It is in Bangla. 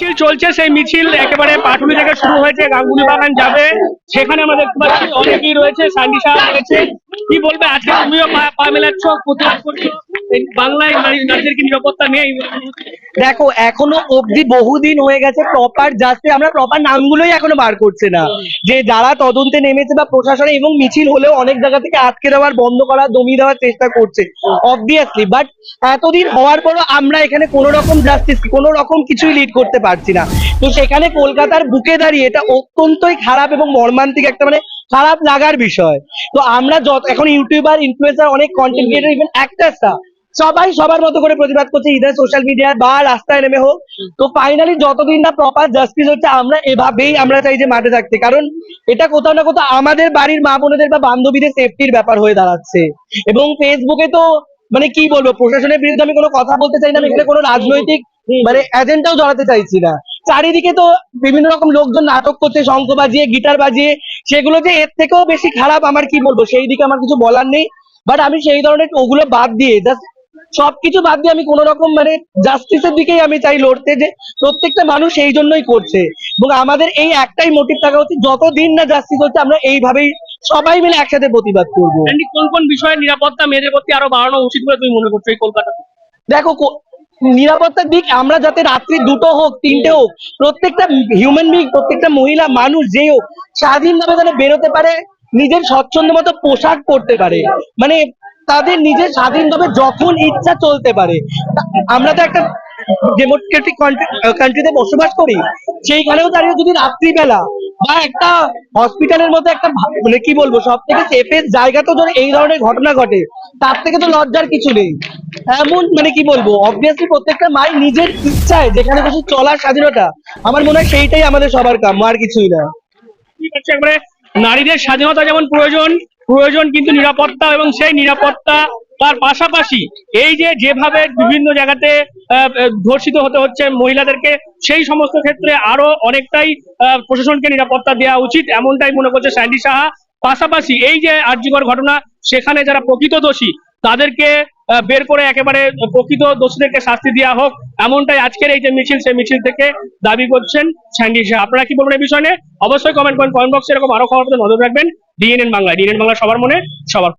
মিছিল চলছে, সেই মিছিল একেবারে পাটুলি থেকে শুরু হয়েছে গাঙ্গুলি বাগান যাবে। সেখানে আমরা দেখতে পাচ্ছি, অনেকেই রয়েছে সান্ডি সাহা রয়েছে। কি বলবে? আজকে তুমিও পা মেলাচ্ছ, প্রতিবাদ করছ। বাংলায় নারী- নারীদের নিরাপত্তা নেই। দেখো, এখনও অবধি বহুদিন হয়ে গেছে প্রপার জাস্টিস আমরা প্রপার নামগুলোই এখনও বার করছে না। যে যারা তদন্তে নেমেছে বা প্রশাসনে এবং মিছিল হলেও অনেক জায়গা থেকে আটকে দেওয়ার, বন্ধ করা দমিয়ে দেওয়ার চেষ্টা করছে অবভিয়াসলি বাট এতদিন হওয়ার পরও আমরা এখানে কোনো রকম জাস্টিস কোনো রকম কিছুই লিড করতে পারছি না। তো সেখানে কলকাতার বুকে দাঁড়িয়ে এটা অত্যন্তই খারাপ এবং মর্মান্তিক একটা মানে খারাপ লাগার বিষয়। তো আমরা যত এখন ইউটিউবার ইনফ্লুয়েন্সার অনেক কন্টেন্ট ক্রিয়েটর ইভেন অ্যাক্টার্সরা সবাই সবার মতো করে প্রতিবাদ করছে ইদার সোশ্যাল মিডিয়ায় বা রাস্তায় নেমে হোক। তো ফাইনালি যতদিন না প্রপার জাস্টিস হচ্ছে, আমরা এভাবেই আমরা চাই যে মাঠে থাকতে। কারণ এটা কোথাও না কোথাও আমাদের বাড়ির মা বোনেদের বা বান্ধবীদের সেফটির ব্যাপার হয়ে দাঁড়াচ্ছে। এবং ফেসবুকে তো মানে কি বলব, প্রশাসনের বিরুদ্ধে আমি কোনো কথা বলতে চাই না, আমি এখানে কোনো রাজনৈতিক মানে এজেন্ডাও জড়াতে চাইছি না। চারিদিকে তো বিভিন্ন রকম লোকজন নাটক করছে, শঙ্খ বাজিয়ে, গিটার বাজিয়ে সেগুলো যে এর থেকেও বেশি খারাপ আমার কি বলব? সেই দিকে আমার কিছু বলার নেই। বাট আমি সেই ধরনের ওগুলো বাদ দিয়ে জাস্ট সবকিছু বাদ দিয়ে আমি কোন রকম মানে জাস্টিসের দিকেই আমি চাই লড়তে যে প্রত্যেকটা মানুষ এই জন্যই করছে। এবং আমাদের এই একটাই মোটিভ থাকা উচিত যতদিন না জাস্টিস হচ্ছে আমরা এইভাবেই সবাই মিলে একসাথে প্রতিবাদ করব। কোন কোন বিষয়ে নিরাপত্তা মেয়েদের প্রতি আরও বাড়ানো উচিত বলে তুমি মনে করছ এই কলকাতাতে? দেখো নিরাপত্তার দিক, আমরা যাতে রাত্রি দুটো হোক, তিনটে হোক, প্রত্যেকটা হিউম্যান বিং প্রত্যেকটা মহিলা, মানুষ, যে হোক, স্বাধীনভাবে যেন বেরোতে পারে, নিজের স্বচ্ছন্দ মতো পোশাক পরতে পারে। মানে তাদের নিজের স্বাধীনভাবে যখন ইচ্ছা চলতে পারে। আমরা তো একটা ডেমোক্রেটিক কান্ট্রিতে বসবাস করি, সেইখানেও দাঁড়িয়ে যদি রাত্রিবেলা বা একটা হসপিটালের মধ্যে একটা মানে কি বলব সব থেকে সেফেস্ট জায়গাতেও যদি এই ধরনের ঘটনা ঘটে, তার থেকে তো লজ্জার কিছু নেই। এমন মানে কি বলব অবভিয়াসলি প্রত্যেকটা মাই নিজের ইচ্ছায় যেখানে খুশি চলার স্বাধীনতা, আমার মনে হয় সেইটাই আমাদের সবার কাম আর কিছুই না। ঠিক আছে, একবারে নারীদের স্বাধীনতা যেমন প্রয়োজন প্রয়োজন কিন্তু নিরাপত্তা এবং সেই নিরাপত্তা তার পাশাপাশি এই যে যেভাবে বিভিন্ন জায়গাতে ধর্ষিত হতে হচ্ছে মহিলাদেরকে, সেই সমস্ত ক্ষেত্রে আরও অনেকটাই প্রশাসনকে নিরাপত্তা দেওয়া উচিত, এমনটাই মনে করছে স্যান্ডি সাহা। পাশাপাশি এই যে আর্যিকর ঘটনা, সেখানে যারা প্রকৃত দোষী, তাদেরকে বের করে একেবারে প্রকৃত দোষীদেরকে শাস্তি দেওয়া হোক, এমনটাই আজকের এই যে মিছিল, সেই মিছিল থেকে দাবি করছেন স্যান্ডি সাহা। আপনারা কি বলবেন এই বিষয় অবশ্যই কমেন্ট করেন। কমেন্ট বক্সে এরকম আরও খবর নজর রাখবেন। ডিএনএন বাংলা ডিএনএন বাংলা সবার মনে, সবার